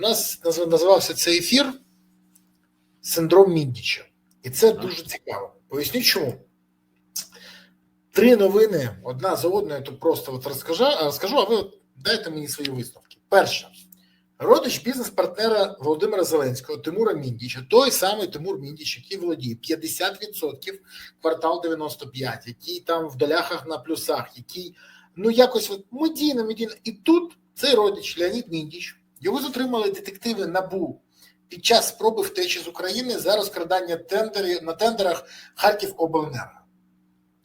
У нас називався цей ефір Синдром Міндіча. І це дуже цікаво. Поясню чому. Три новини одна за одною, то просто от розкажу, розкажу, а ви дайте мені свої висновки. Перше, родич бізнес-партнера Володимира Зеленського Тимура Міндіча, той самий Тимур Міндіч, який володіє 50% квартал 95, який там в доляхах на плюсах, який ну якось от медійно, медійно. І тут цей родич Леонід Міндіч, його затримали детективи НАБУ під час спроби втечі з України за розкрадання тендерів на тендерах Харків Обленерго.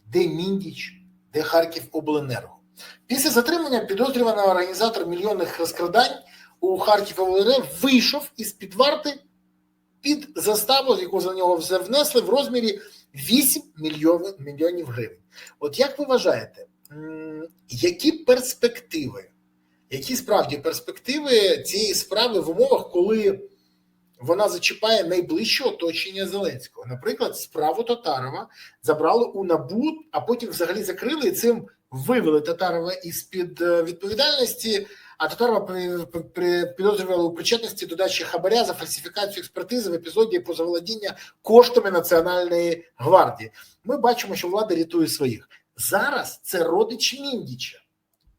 Де Міндіч, де Харків Обленерго. Після затримання підозрюваного організатор мільйонних розкрадань у Харків Обленерго вийшов із під варти під заставу, яку за нього вже внесли в розмірі 8 мільйонів, мільйонів гривень. От як ви вважаєте, які перспективи, які справді перспективи цієї справи в умовах, коли вона зачіпає найближче оточення Зеленського? Наприклад, справу Татарова забрали у НАБУ, а потім взагалі закрили і цим вивели Татарова із під відповідальності. А Татарова підозрювали у причетності до дачі хабаря за фальсифікацію експертизи в епізоді по заволодіння коштами Національної гвардії. Ми бачимо, що влада рятує своїх. Зараз це родич Міндіча,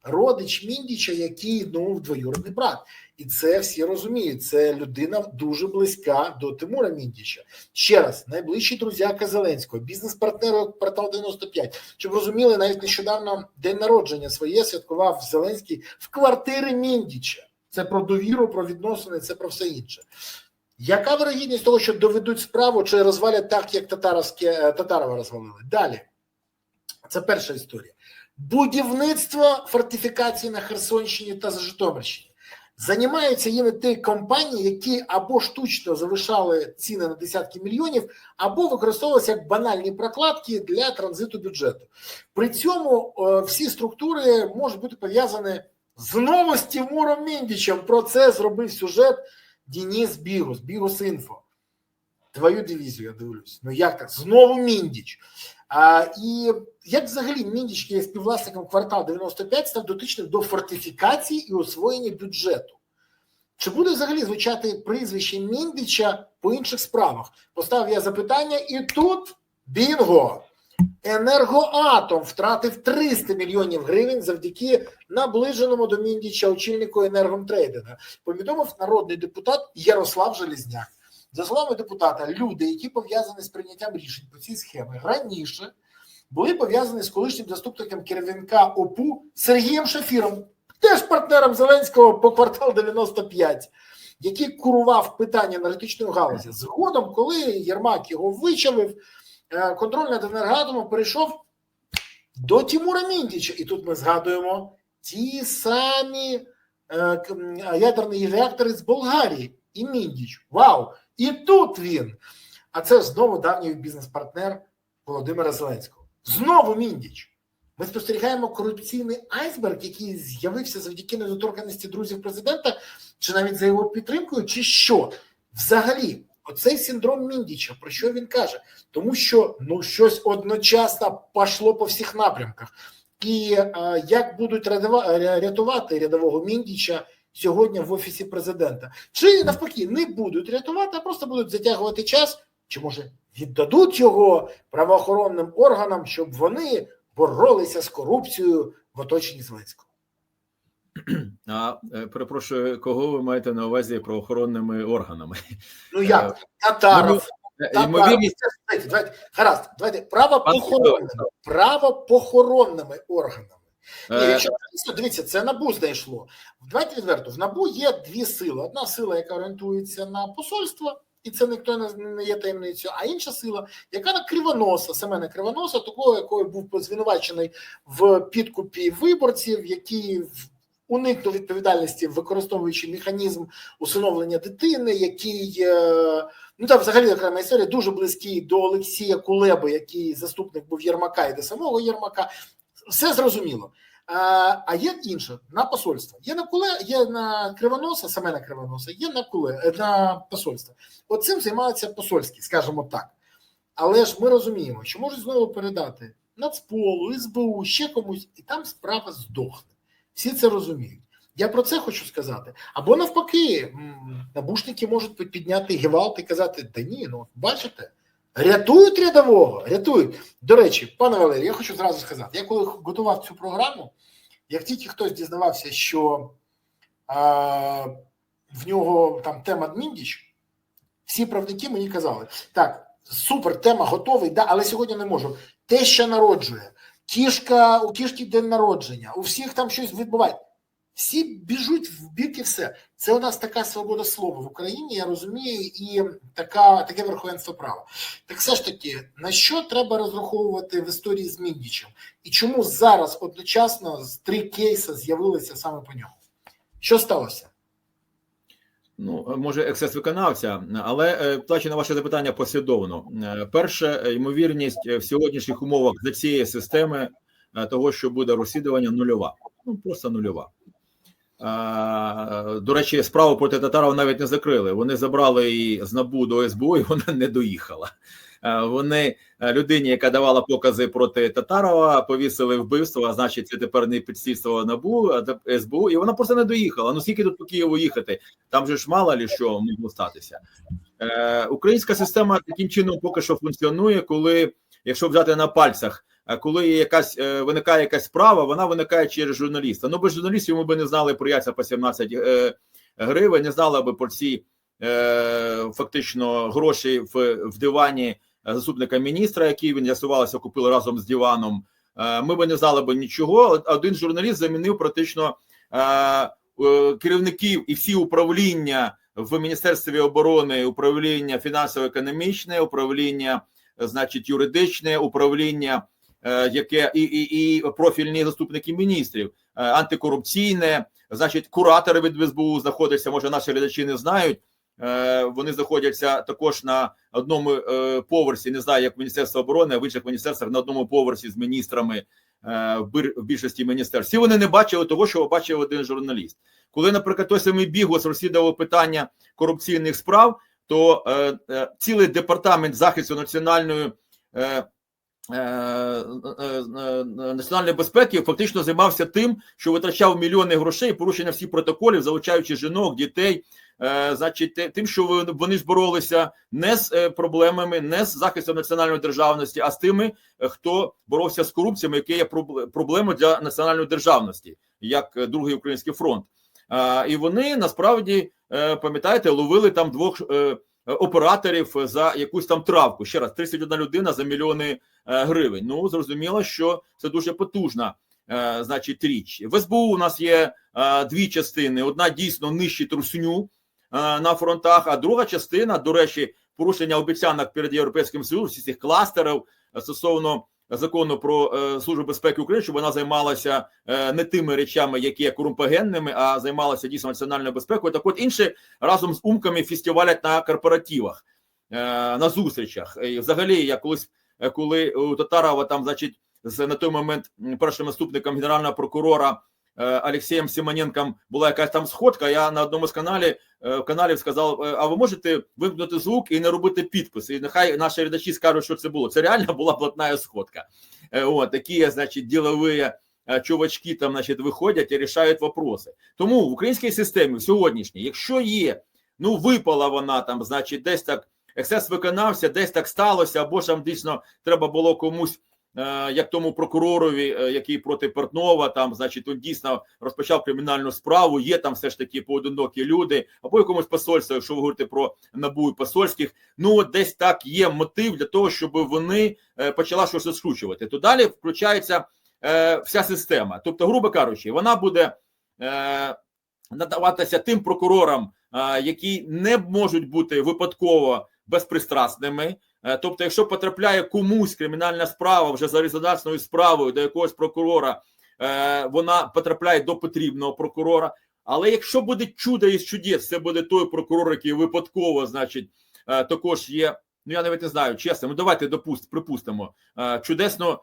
родич Міндіча, який ну двоюродний брат. І це всі розуміють. Це людина дуже близька до Тимура Міндіча. Ще раз, найближчий друзяка Зеленського, бізнес-партнер портал 95. Щоб розуміли, навіть нещодавно день народження своє святкував Зеленський в квартирі Міндіча. Це про довіру, про відносини, це про все інше. Яка вирогідність того, що доведуть справу чи розвалять так, як татаровське Татарова розвалили? Далі. Це перша історія. Будівництво фортифікацій на Херсонщині та Житомирщині. Займаються їми ті компанії, які або штучно завишали ціни на десятки мільйонів, або використовувалися як банальні прокладки для транзиту бюджету. При цьому е, всі структури можуть бути пов'язані знову з Тимуром Міндічем. Про це зробив сюжет Дініс Бігус, Бігус Інфо. Твою дивізію я дивлюсь. Ну як так? Знову Міндіч. І як взагалі Міндіч, є співвласником квартал 95, став дотичним до фортифікації і освоєння бюджету? Чи буде взагалі звучати прізвище Міндича по інших справах? Поставив я запитання, і тут бінго! Енергоатом втратив 300 мільйонів гривень завдяки наближеному до Міндіча очільнику енерготрейдинга. Повідомив народний депутат Ярослав Желізняк. За словами депутата, люди, які пов'язані з прийняттям рішень по цій схемі, раніше були пов'язані з колишнім заступником керівника ОПУ Сергієм Шафіром, теж партнером Зеленського по квартал 95, який курував питання енергетичної галузі. Згодом, коли Єрмак його вичавив, е, контроль над енергоатомом перейшов до Тимура Міндіча. І тут ми згадуємо ті самі е, ядерні реактори з Болгарії і Міндіч. Вау! І тут він. А це знову давній бізнес-партнер Володимира Зеленського. Знову Міндіч. Ми спостерігаємо корупційний айсберг, який з'явився завдяки недоторканості друзів президента, чи навіть за його підтримкою, чи що. Взагалі, оцей синдром Міндіча, про що він каже? Тому що ну щось одночасно пішло по всіх напрямках. І е, як будуть рятувати рядового Міндіча сьогодні в офісі президента, чи навпаки не будуть рятувати, а просто будуть затягувати час, чи може віддадуть його правоохоронним органам, щоб вони боролися з корупцією в оточенні Зеленського. А перепрошую, кого ви маєте на увазі правоохоронними органами? Ну як Татаров. Ну, ймовірність... Давайте, давайте, гаразд, давайте правопохоронними, правопохоронними органами. Ні, якщо дивіться, це набу знайшло. Давайте відверто в набу є дві сили. Одна сила, яка орієнтується на посольство, і це ніхто не є таємницею, а інша сила, яка на кривоноса, Семена Кривоноса, такого, який був звинувачений в підкупі виборців, який уникнув відповідальності, використовуючи механізм усиновлення дитини, який ну там взагалі окрема історія дуже близький до Олексія Кулеби, який заступник був Єрмака і до самого Єрмака. Все зрозуміло. А а є інше на посольство. Є на куле, є на кривоноса, саме на кривоноса, є на куле на посольство. От цим займаються посольські, скажімо так. Але ж ми розуміємо, що можуть знову передати Нацполу, СБУ, ще комусь, і там справа здохне. Всі це розуміють. Я про це хочу сказати. Або навпаки, набушники можуть підняти гевалт і казати: та ні, ну бачите, рятують рядового, рятують. До речі, пане Валерій, я хочу зразу сказати: я коли готував цю програму, як тільки хтось дізнавався, що а, в нього там тема Дміндіч, всі правники мені казали: так, супер, тема готовий, да, але сьогодні не можу. Те, що народжує, кішка, у кішки день народження, у всіх там щось відбувається. Всі біжуть в бік і все. Це у нас така свобода слова в Україні, я розумію, і така, таке верховенство права. Так все ж таки, на що треба розраховувати в історії з Міндічем? І чому зараз одночасно з три кейси з'явилися саме по ньому? Що сталося? Ну, може, ексцес виконавця, але е, плачу на ваше запитання послідовно. Е, Перше, е, ймовірність е, в сьогоднішніх умовах за цієї системи е, того, що буде розслідування, нульова. Ну просто нульова. До речі, справу проти Татарова навіть не закрили. Вони забрали її з НАБУ до СБУ, і вона не доїхала. Вони е, людині, яка давала покази проти Татарова, повісили вбивство. А значить, це тепер не підслідство НАБУ, а СБУ, і вона просто не доїхала. Ну скільки тут по Києву їхати? Там же ж мало ли що могло статися. Е, Українська система таким чином поки що функціонує, коли, якщо взяти на пальцях, коли якась е, виникає якась справа, вона виникає через журналіста. Ну без журналістів ми би не знали про яйця по 17 е, гривень, не знали би про ці е, фактично гроші в, в дивані заступника міністра, який він з'ясувалося, купили разом з диваном. Е, ми би не знали би нічого. Один журналіст замінив практично е, е, керівників і всі управління в Міністерстві оборони, управління фінансово-економічне, управління, е, значить, юридичне, управління, е, яке і, і, і профільні заступники міністрів, е, антикорупційне, значить, куратори від СБУ знаходяться. Може, наші глядачі не знають. Е, Вони знаходяться також на одному е, поверсі. Не знаю, як Міністерство оборони, а в інших міністерствах на одному поверсі з міністрами е, в більшості міністерств. Всі вони не бачили того, що бачив один журналіст. Коли, наприклад, той самий Бігос розслідував питання корупційних справ, то е, е, цілий департамент захисту національної. Е, е, е, Національної безпеки фактично займався тим, що витрачав мільйони грошей, порушення всіх протоколів, залучаючи жінок, дітей, значить, тим, що вони ж боролися не з проблемами, не з захистом національної державності, а з тими, хто боровся з корупціями, яке є пробл- проблемою для національної державності, як другий український фронт. І вони насправді пам'ятаєте, ловили там двох операторів за якусь там травку. Ще раз 31 людина за мільйони е, гривень. Ну зрозуміло, що це дуже потужна. е, Значить, річ в СБУ у нас є е, дві частини: одна дійсно нищить русню е, на фронтах, а друга частина, до речі, порушення обіцянок перед європейським союзом всіх цих кластерів е, стосовно закону про е, службу безпеки України, щоб вона займалася е, не тими речами, які є корумпогенними, а займалася дійсно національною безпекою. Так, от інші разом з умками фестивалять на корпоративах, е, на зустрічах. І взагалі, я колись, коли у Татарова там, значить, з на той момент першим наступником генерального прокурора е, Олексієм Симоненком була якась там сходка. Я на одному з каналі е, каналів сказав: е, а ви можете вимкнути звук і не робити підпис? І нехай наші глядачі скажуть, що це було. Це реально була блатна сходка. От такі, значить, ділові чувачки там, значить, виходять і рішають вопроси. Тому в українській системі сьогоднішній, якщо є, ну випала вона там, значить, десь так ексцес виконався, десь так сталося, або ж там дійсно треба було комусь. Е, Як тому прокуророві, е, який проти Портнова, там, значить, він дійсно розпочав кримінальну справу. Є там все ж таки поодинокі люди, або якомусь посольству, якщо ви говорите про набу і посольських. Ну от десь так є мотив для того, щоб вони е, почала щось розкручувати. То далі включається вся система. Тобто, грубо кажучи, вона буде надаватися тим прокурорам, які не можуть бути випадково безпристрасними. Е, Тобто, якщо потрапляє комусь кримінальна справа вже за резонансною справою до якогось прокурора, е, вона потрапляє до потрібного прокурора. Але якщо буде чудо із чудес, це буде той прокурор, який випадково, значить, е, також є. Ну я навіть не знаю, чесно. Ну давайте допуст, припустимо. Чудесно,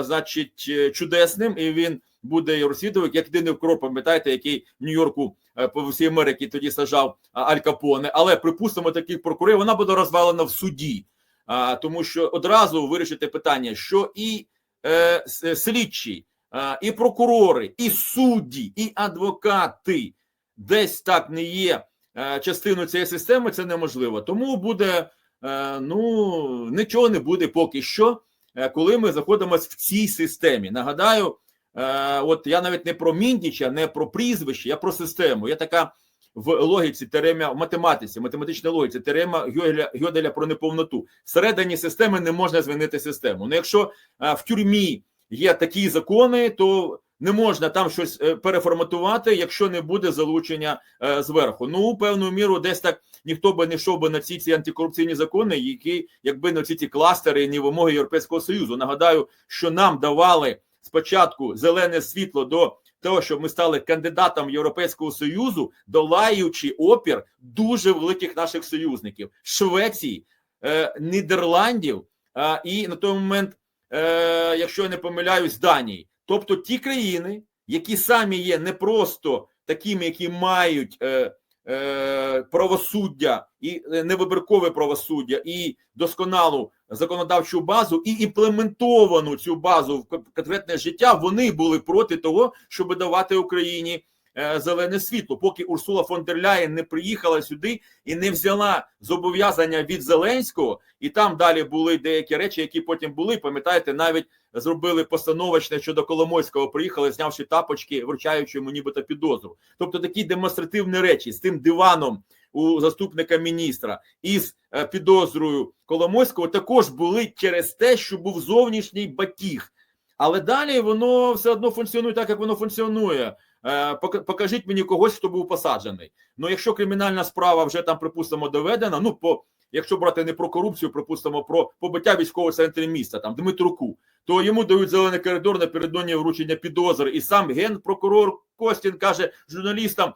значить, чудесним, і він буде розслідувати, як єдиний прокурор, пам'ятаєте, який в Нью-Йорку по всій Америці тоді саджав а, Аль Капоне. Але припустимо таких прокурорів, вона буде розвалена в суді, а, тому що одразу вирішити питання, що і е, слідчі, е, і прокурори, і судді, і адвокати десь так не є е, частину цієї системи, це неможливо. Тому буде е, ну нічого не буде поки що, е, коли ми знаходимося в цій системі. Нагадаю, е, от я навіть не про Міндіча, не про прізвище, я про систему. Є така в логіці теорема, в математиці, математичній логіці, теорема Гьоделя, Гьоделя про неповноту. Всередині системи не можна змінити систему. Ну, якщо е, в тюрмі є такі закони, то не можна там щось е, переформатувати, якщо не буде залучення е, зверху. Ну, певною міру, десь так ніхто би не йшов би на ці ці антикорупційні закони, які якби не ці ці кластери, ні вимоги Європейського союзу. Нагадаю, що нам давали спочатку зелене світло до того, щоб ми стали кандидатом Європейського союзу, долаючи опір дуже великих наших союзників Швеції, е, Нідерландів і на той момент, е, якщо я не помиляюсь, Данії. Тобто ті країни, які самі є не просто такими, які мають е, правосуддя і невибіркове правосуддя, і досконалу законодавчу базу, і імплементовану цю базу в конкретне життя, вони були проти того, щоб давати Україні е, зелене світло, поки Урсула фон дер Ляєн не приїхала сюди і не взяла зобов'язання від Зеленського, і там далі були деякі речі, які потім були. Пам'ятаєте, навіть зробили постановочне щодо Коломойського, приїхали, знявши тапочки, вручаючи йому нібито підозру. Тобто такі демонстративні речі з тим диваном у заступника міністра із е, підозрою Коломойського також були через те, що був зовнішній батіг. Але далі воно все одно функціонує так, як воно функціонує. Е, Покажіть мені когось, хто був посаджений. Ну, якщо кримінальна справа вже там, припустимо, доведена, ну по якщо брати не про корупцію, припустимо, про побиття військового центру міста, там Дмитруку, то йому дають зелений коридор напередодні вручення підозри. І сам генпрокурор Костін каже журналістам: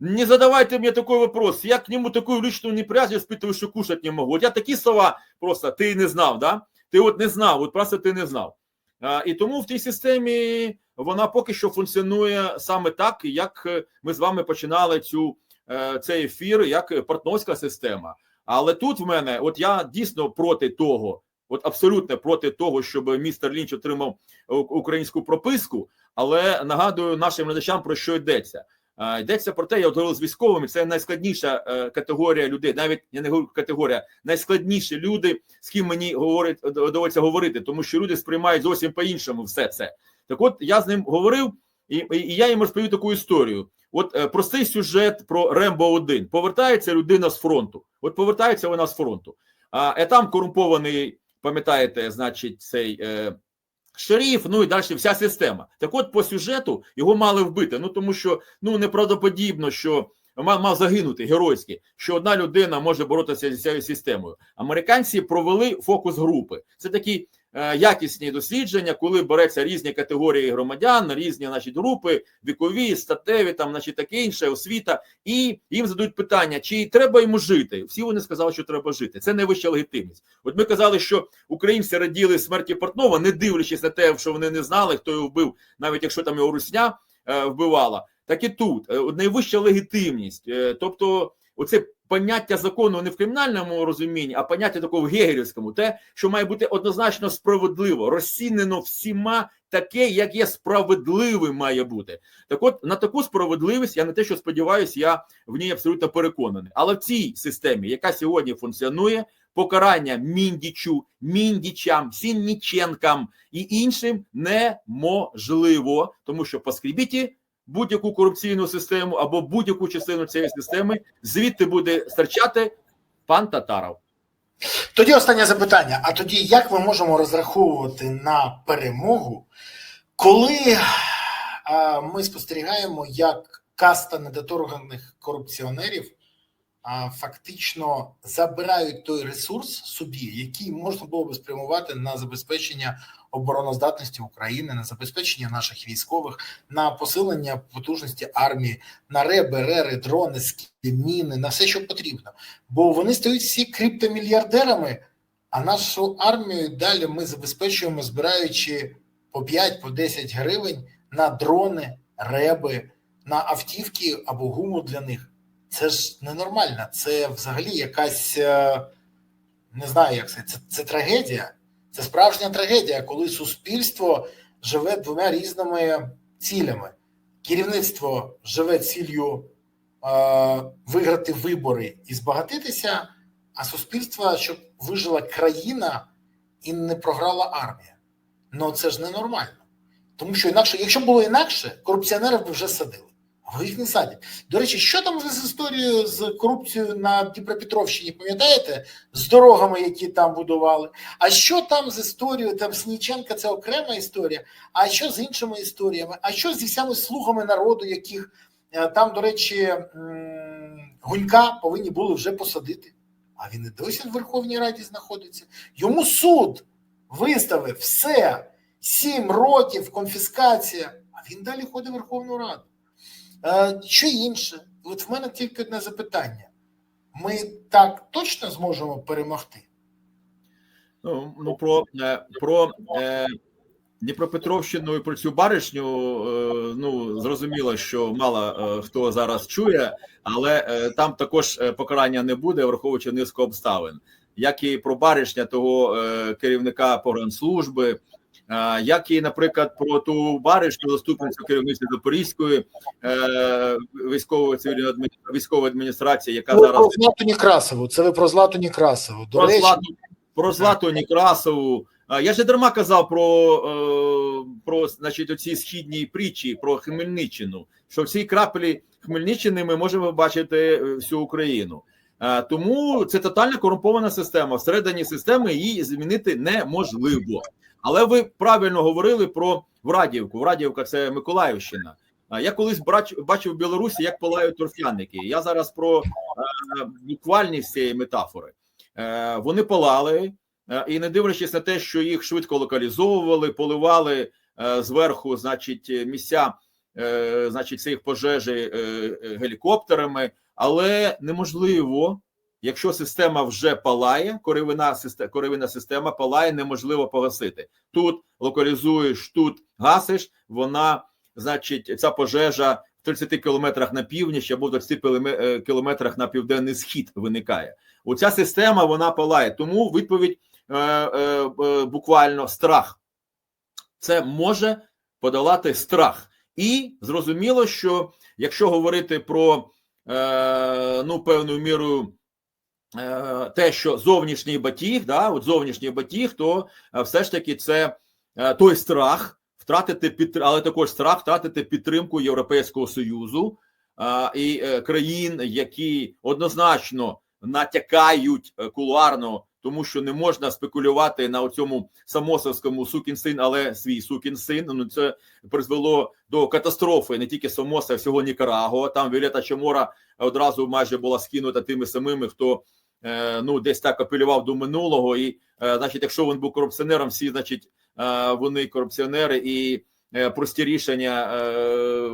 не задавайте мне такой вопрос. Я к нему такую личную неприязнь испытываю, что кушать не могу. Вот я такі слова просто ти не знав, да? Ти от не знав, от просто ти не знав. А, і тому в тій системі вона поки що функціонує саме так, як ми з вами починали цю е, цей ефір, як партнерська система. Але тут в мене, от я дійсно проти того, от абсолютно проти того, щоб містер Лінч отримав українську прописку. Але нагадую нашим глядачам про що йдеться. Йдеться про те, я говорив з військовими. Це найскладніша е, категорія людей. Навіть я не говорю категорія, найскладніші люди, з ким мені говорить доводиться говорити, тому що люди сприймають зовсім по-іншому все це. Так, от я з ним говорив, і, і, я йому розповів таку історію. От е, простий сюжет про Рембо 1 повертається людина з фронту. От повертається вона з фронту. А е, там корумпований, пам'ятаєте, значить, цей. Е, Шериф, ну і далі вся система. Так от по сюжету його мали вбити. Ну тому що ну неправдоподібно, що мав, мав загинути геройськи, що одна людина може боротися з цією системою. Американці провели фокус групи. Це такі е, якісні дослідження, коли береться різні категорії громадян, різні значить, групи, вікові, статеві, там, значить, таке інше, освіта, і їм задають питання, чи треба йому жити. Всі вони сказали, що треба жити. Це не вища легітимність. От ми казали, що українці раділи смерті Портнова, не дивлячись на те, що вони не знали, хто його вбив, навіть якщо там його русня е, вбивала. Так і тут е, найвища легітимність, е, тобто оце поняття закону не в кримінальному розумінні, а поняття такого в гегерівському, те, що має бути однозначно справедливо, розцінено всіма таке, як є справедливим має бути. Так от на таку справедливість я не те, що сподіваюся, я в ній абсолютно переконаний. Але в цій системі, яка сьогодні функціонує, покарання міндічу, міндічам, сінніченкам і іншим неможливо, тому що поскрібіті будь-яку корупційну систему або будь-яку частину цієї системи, звідти буде стирчати пан Татаров. Тоді останнє запитання. А тоді як ми можемо розраховувати на перемогу, коли а, ми спостерігаємо, як каста недоторганих корупціонерів а, фактично забирають той ресурс собі, який можна було би спрямувати на забезпечення обороноздатності України, на забезпечення наших військових, на посилення потужності армії, на реберери, дрони, міни, на все, що потрібно. Бо вони стають всі криптомільярдерами, а нашу армію далі ми забезпечуємо, збираючи по 5 по 10 гривень на дрони, реби, на автівки або гуму для них. Це ж ненормально. Це взагалі якась е, не знаю, як це. Це, це трагедія. Це справжня трагедія, коли суспільство живе двома різними цілями. Керівництво живе ціллю виграти вибори і збагатитися, а суспільство, щоб вижила країна і не програла армія. Ну це ж ненормально. Тому що інакше, якщо було інакше, корупціонерів би вже садили. Ви їх. До речі, що там з історією з корупцією на Дніпропетровщині, пам'ятаєте? З дорогами, які там будували. А що там з історією? Там Сніченка це окрема історія. А що з іншими історіями? А що зі всіми слугами народу, яких е, там, до речі, Гунька повинні були вже посадити? А він і досі в Верховній Раді знаходиться. Йому суд виставив все, сім років, конфіскація, а він далі ходить в Верховну Раду. Е, Що інше? От в мене тільки одне запитання: ми так точно зможемо перемогти? Ну, ну про, е, про е, Дніпропетровщину і про цю баришню, е, ну зрозуміло, що мало е, хто зараз чує, але е, там також е, покарання не буде, враховуючи низку обставин, як і про баришня того е, керівника погранслужби, е, як і, наприклад, про ту баришню, заступницю керівниці Запорізької е, військової цивільної військової адміністрації, яка Ви зараз про Злату Некрасову. Це ви про Злату Некрасову. До про речі, Злату, про Злату Некрасову. Я ж дарма казав про, е, про значить, оці східні притчі про Хмельниччину, що в цій крапелі Хмельниччини ми можемо бачити е, всю Україну. Тому це тотально корумпована система. Всередині системи її змінити неможливо. Але ви правильно говорили про Врадівку. Врадівка це Миколаївщина. Я колись бачив в Білорусі, як палають торфяники. Я зараз про е, буквальність цієї метафори. Е, Вони палали, е, і не дивлячись на те, що їх швидко локалізовували, поливали зверху, значить, місця, значить, цих пожежі гелікоптерами, але неможливо. Якщо система вже палає, коривина система, коривина система палає, неможливо погасити. Тут локалізуєш, тут гасиш, вона, значить, ця пожежа в 30 кілометрах на північ або в 20 е, кілометрах на південний схід виникає. Оця система вона палає. Тому відповідь е, е, е, буквально страх. Це може подолати страх. І зрозуміло, що якщо говорити про е, ну певною мірою те, що зовнішній батіг, да, от зовнішній батіг, то е, все ж таки це е, той страх втратити під, але також страх втратити підтримку Європейського союзу е, і е, країн, які однозначно натякають е, кулуарно, тому що не можна спекулювати на цьому самосовському сукін син, але свій сукін син. Ну це призвело до катастрофи не тільки Самоса, а всього Нікарагуа. Там Вілета Чамора одразу майже була скинута тими самими, хто е, ну десь так апелював до минулого. І е, значить, якщо він був корупціонером, всі значить е, вони корупціонери і. е, Прості рішення е,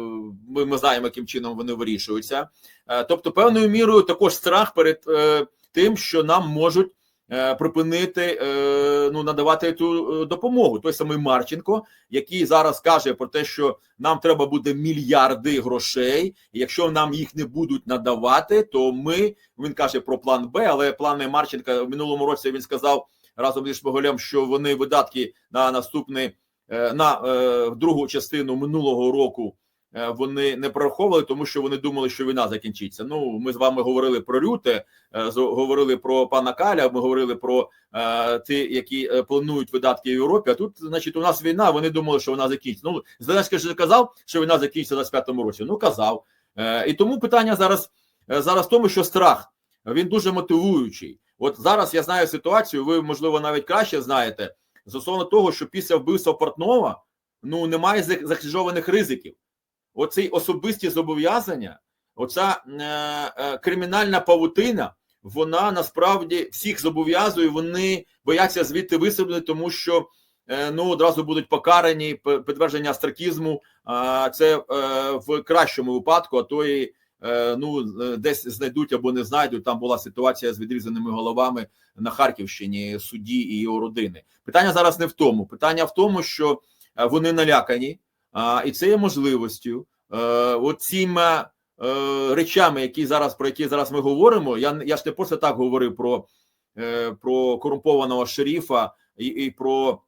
ми, ми знаємо, яким чином вони вирішуються. Е, Тобто, певною мірою також страх перед е, тим, що нам можуть е, припинити е, ну надавати цю е, допомогу. Той самий Марченко, який зараз каже про те, що нам треба буде мільярди грошей, і якщо нам їх не будуть надавати, то ми він каже про план Б, але плани Марченка в минулому році він сказав разом зі Шмиголем, що вони видатки на наступний е, на е, другу частину минулого року е, вони не прораховували, тому що вони думали, що війна закінчиться. Ну, ми з вами говорили про Рюте, е, говорили про пана Каля. Ми говорили про е, ті, які е, планують видатки в Європі. А тут, значить, у нас війна. Вони думали, що вона закінчиться. Ну Зеленський ж казав, що війна закінчиться в 25-му році. Ну казав. Е, і тому питання зараз е, зараз в тому, що страх він дуже мотивуючий. От зараз я знаю ситуацію. Ви можливо навіть краще знаєте стосовно того, що після вбивства Портнова ну немає зах- захижованих ризиків. Оці особисті зобов'язання, оця е, е, кримінальна павутина, вона насправді всіх зобов'язує. Вони бояться звідти висадити, тому що е, ну одразу будуть покарані підтвердження астракізму. А це е, в кращому випадку, а то і е, ну е, десь знайдуть або не знайдуть. Там була ситуація з відрізаними головами на Харківщині судді і його родини. Питання зараз не в тому. Питання в тому, що е, вони налякані, а, і це є можливістю. Е, от цими е, речами, які зараз про які зараз ми говоримо. Я я ж не просто так говорив про, е, про корумпованого шерифа і, і про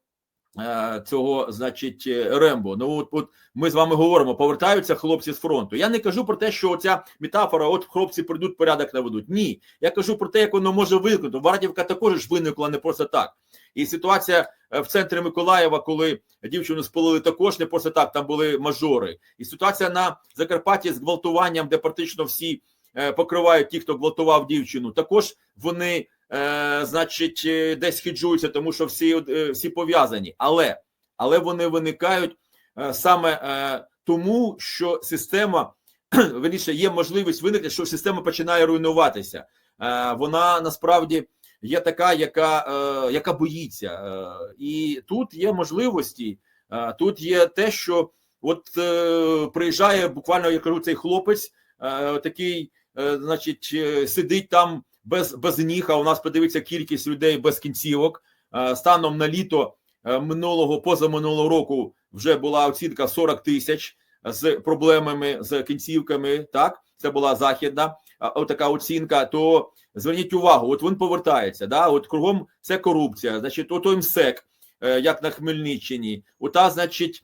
цього, значить, е, Рембо. Ну от, от ми з вами говоримо, повертаються хлопці з фронту. Я не кажу про те, що ця метафора, от хлопці прийдуть, порядок наведуть. Ні, я кажу про те, як воно може виникнути. Вардівка також ж виникла не просто так. І ситуація е, в центрі Миколаєва, коли дівчину спалили, також не просто так. Там були мажори. І ситуація на Закарпатті з гвалтуванням, де практично всі е, покривають ті, хто гвалтував дівчину. Також вони, е, значить, е, десь хіджуються, тому що всі, е, всі пов'язані. Але, але вони виникають е, саме тому, що система верніше, є можливість виникнути, що система починає руйнуватися. Вона насправді є така, яка, яка боїться. І тут є можливості, тут є те, що от приїжджає буквально, я кажу, цей хлопець, такий, значить, сидить там без, без ніг, у нас подивиться кількість людей без кінцівок. Е, станом на літо е, минулого, позаминулого року вже була оцінка 40 тисяч з проблемами з кінцівками. Так, це була західна така оцінка. То зверніть увагу, от він повертається. Да, от кругом це корупція. Значить, ото МСЕК, е, як на Хмельниччині, ота, значить,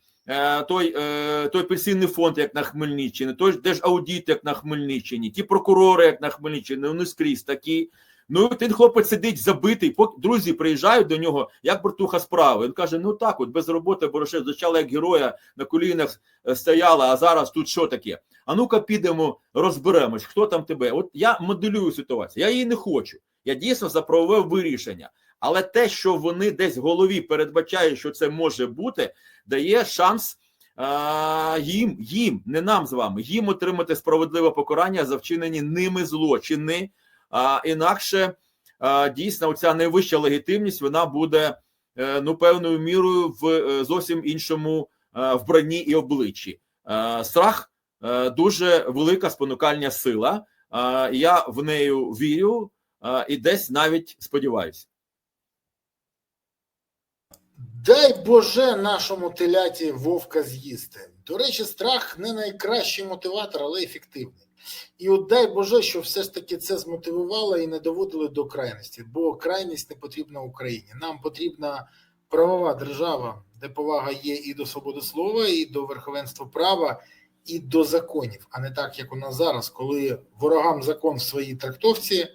той, е, той пенсійний фонд, як на Хмельниччині, той держаудит, як на Хмельниччині, ті прокурори, як на Хмельниччині, вони скрізь такі. Ну, і один хлопець сидить забитий, друзі приїжджають до нього, як бортуха справи. Він каже: ну так, от без роботи Борошев звучала як героя на колінах е, стояла, а зараз тут що таке? А ну-ка підемо, розберемось, хто там тебе. От я моделюю ситуацію, я її не хочу. Я дійсно за правове вирішення. Але те, що вони десь в голові передбачають, що це може бути, дає шанс а, їм, їм, не нам з вами, їм отримати справедливе покарання за вчинені ними злочини. А інакше а, дійсно оця найвища легітимність вона буде е, ну певною мірою в е, зовсім іншому е, вбранні і обличчі. Е, Страх е, дуже велика спонукальня сила. Е, Я в нею вірю е, і десь навіть сподіваюся. Дай Боже нашому теляті вовка з'їсти. До речі, страх не найкращий мотиватор, але ефективний. І от дай Боже, що все ж таки це змотивувало і не доводили до крайності, бо крайність не потрібна Україні. Нам потрібна правова держава, де повага є і до свободи слова, і до верховенства права, і до законів, а не так, як у нас зараз, коли ворогам закон в своїй трактовці,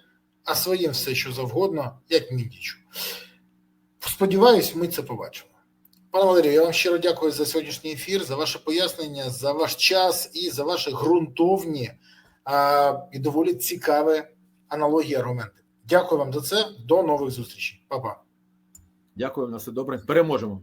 а своїм все що завгодно, як мідічу. Сподіваюсь, ми це побачимо. Пане Валерію, я вам щиро дякую за сьогоднішній ефір, за ваше пояснення, за ваш час і за ваші ґрунтовні а, і доволі цікаві аналогії, аргументи. Дякую вам за це. До нових зустрічей. Па-па. Дякую, на все добре. Переможемо.